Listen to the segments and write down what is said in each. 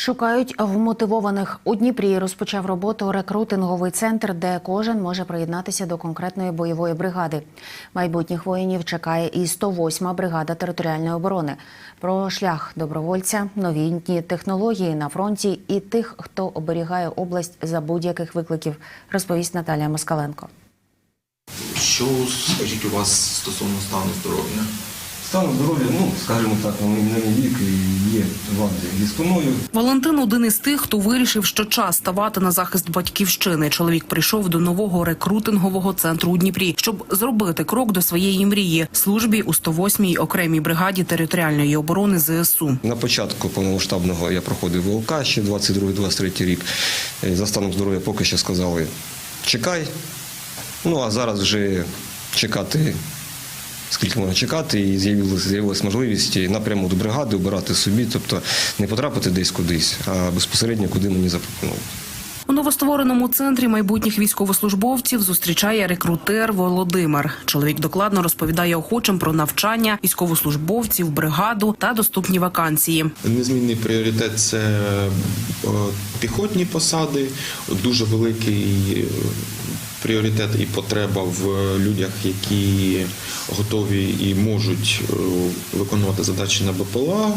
Шукають вмотивованих у Дніпрі. Розпочав роботу рекрутинговий центр, де кожен може приєднатися до конкретної бойової бригади. Майбутніх воїнів чекає і 108-ма бригада територіальної оборони. Про шлях добровольця, новітні технології на фронті і тих, хто оберігає область за будь-яких викликів, розповість Наталія Москаленко. Що, скажіть, у вас стосовно стану здоров'я? Стан здоров'я, ну, скажімо так, на мій вік і є вади зі спиною. Валентин один із тих, хто вирішив, що час ставати на захист батьківщини. Чоловік прийшов до нового рекрутингового центру у Дніпрі, щоб зробити крок до своєї мрії службі у 108-й окремій бригаді територіальної оборони ЗСУ. На початку повномасштабного я проходив ВЛК ще 22-23 рік. Е, За станом здоров'я поки що сказали чекай. Ну а зараз вже чекати, скільки можна чекати, і з'явилася з'явилась можливість напряму до бригади обирати собі, тобто не потрапити десь кудись, а безпосередньо куди мені запропонують. У новоствореному центрі майбутніх військовослужбовців зустрічає рекрутер Володимир. Чоловік докладно розповідає охочим про навчання військовослужбовців, бригаду та доступні вакансії. Незмінний пріоритет це е, піхотні посади, дуже великий пріоритет і потреба в людях, які готові і можуть е, виконувати задачі на БПЛА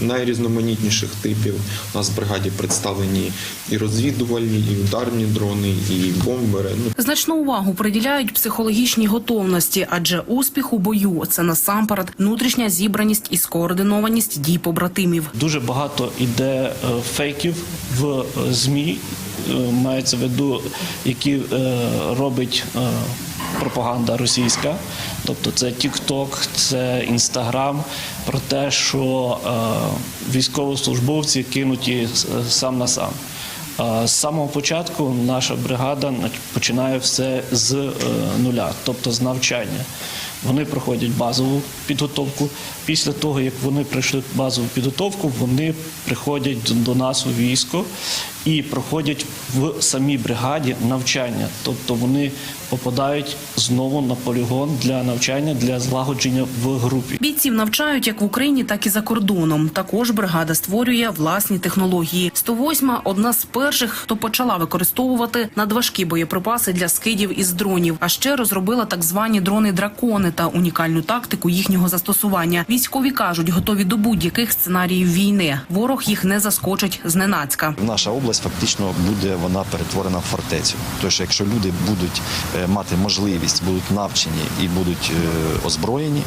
найрізноманітніших типів. У нас в бригаді представлені і розвідувальні, і ударні дрони, і бомбери. Ну, Значну увагу приділяють психологічній готовності, адже успіх у бою це насамперед внутрішня зібраність і скоординованість дій побратимів. Дуже багато іде е, фейків в е, ЗМІ, е, мається в виду, які е, робить е, пропаганда російська. Тобто це TikTok, це Instagram, про те, що е, військовослужбовці кинуті сам на сам. Е, З самого початку наша бригада починає все з е, нуля, тобто з навчання. Вони проходять базову підготовку. Після того, як вони пройшли базову підготовку, вони приходять до- нас у військо і проходять в самій бригаді навчання. Тобто вони попадають знову на полігон для навчання, для злагодження в групі. Бійців навчають як в Україні, так і за кордоном. Також бригада створює власні технології. 108-ма – одна з перших, хто почала використовувати надважкі боєприпаси для скидів із дронів. А ще розробила так звані дрони-дракони та унікальну тактику їхнього застосування. Військові кажуть, готові до будь-яких сценаріїв війни. Ворог їх не заскочить зненацька. Наша область фактично буде вона перетворена в фортецю. Тож, якщо люди будуть е, мати можливість, будуть навчені і будуть е, озброєні.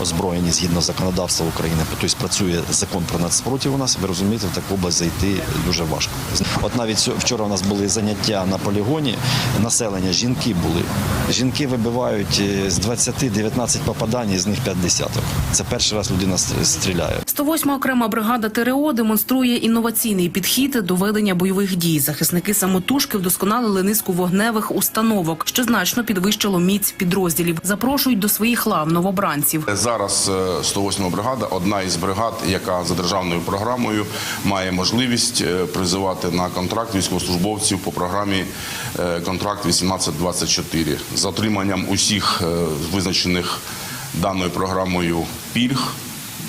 Озброєні згідно законодавства України, тобто працює закон про нацпротив у нас. Ви розумієте, в таку область зайти дуже важко. От навіть вчора у нас були заняття на полігоні. Населення жінки були. Жінки вибивають е, з 20-19 попадань, з них 5 десяток. Це перший раз людина стріляє. 108-ма окрема бригада ТРО демонструє інноваційний підхід до ведення бойових дій. Захисники самотужки вдосконалили низку вогневих установок, що значно підвищило міць підрозділів. Запрошують до своїх лав новобранців. Зараз е, 108 бригада одна із бригад, яка за державною програмою має можливість е, призивати на контракт військовослужбовців по програмі е, контракт 1824 з отриманням усіх е, визначених даною програмою пільг,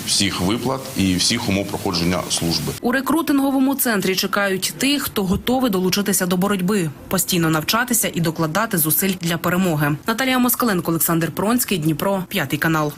всіх виплат і всіх умов проходження служби. У рекрутинговому центрі чекають тих, хто готовий долучитися до боротьби, постійно навчатися і докладати зусиль для перемоги. Наталія Москаленко, Олександр Пронський, Дніпро, п'ятий канал.